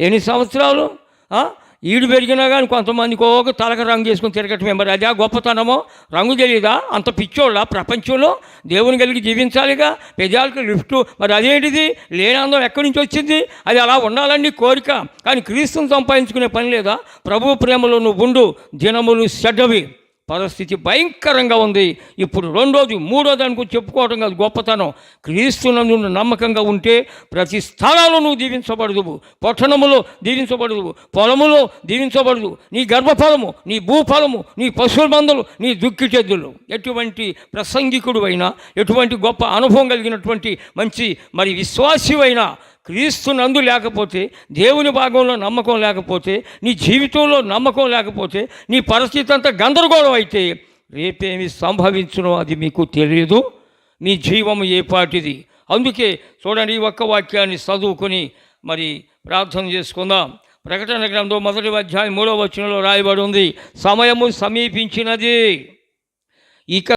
ఎన్ని సంవత్సరాలు? ఈడు పెరిగినా కానీ కొంతమందికి ఒక తలక రంగు చేసుకుని తిరగటమే. మరి అదే గొప్పతనమో? రంగు తెలియదా అంత పిచ్చోళ్ళ ప్రపంచంలో దేవుని కలిగి జీవించాలిగా? పెదాలకు లిఫ్ట్. మరి అదేంటిది? లేనందం ఎక్కడి నుంచి వచ్చింది? అది అలా ఉండాలని కోరిక. కానీ క్రీస్తుని సంపాదించుకునే పని లేదా? ప్రభు ప్రేమలో నువ్వు ఉండు దినములు చెడ్డవి. పరిస్థితి భయంకరంగా ఉంది. ఇప్పుడు రెండోది మూడోది అనుకో చెప్పుకోవడం కాదు గొప్పతనం. క్రీస్తునందు నువ్వు నమ్మకంగా ఉంటే ప్రతి స్థలంలో నువ్వు దీవించబడదు పట్టణములో దీవించబడదు పొలములో దీవించబడదు నీ గర్భఫలము నీ భూఫలము నీ పశువుల మందులు నీ దుక్కిటెద్దులు ఎటువంటి ప్రసంగికుడు అయినా ఎటువంటి గొప్ప అనుభవం కలిగినటువంటి మంచి మరి విశ్వాసివైనా క్రీస్తు నందు లేకపోతే దేవుని భాగంలో నమ్మకం లేకపోతే నీ జీవితంలో నమ్మకం లేకపోతే నీ పరిస్థితి అంతా గందరగోళం అయితే రేపేమి సంభవించునో అది మీకు తెలియదు మీ జీవము ఏ పాటిది? అందుకే చూడండి ఈ ఒక్క వాక్యాన్ని చదువుకొని మరి ప్రార్థన చేసుకుందాం. ప్రకటన గ్రంథం మొదటి అధ్యాయం మూడవ వచనంలో రాయబడి ఉంది. సమయము సమీపించినది. ఇక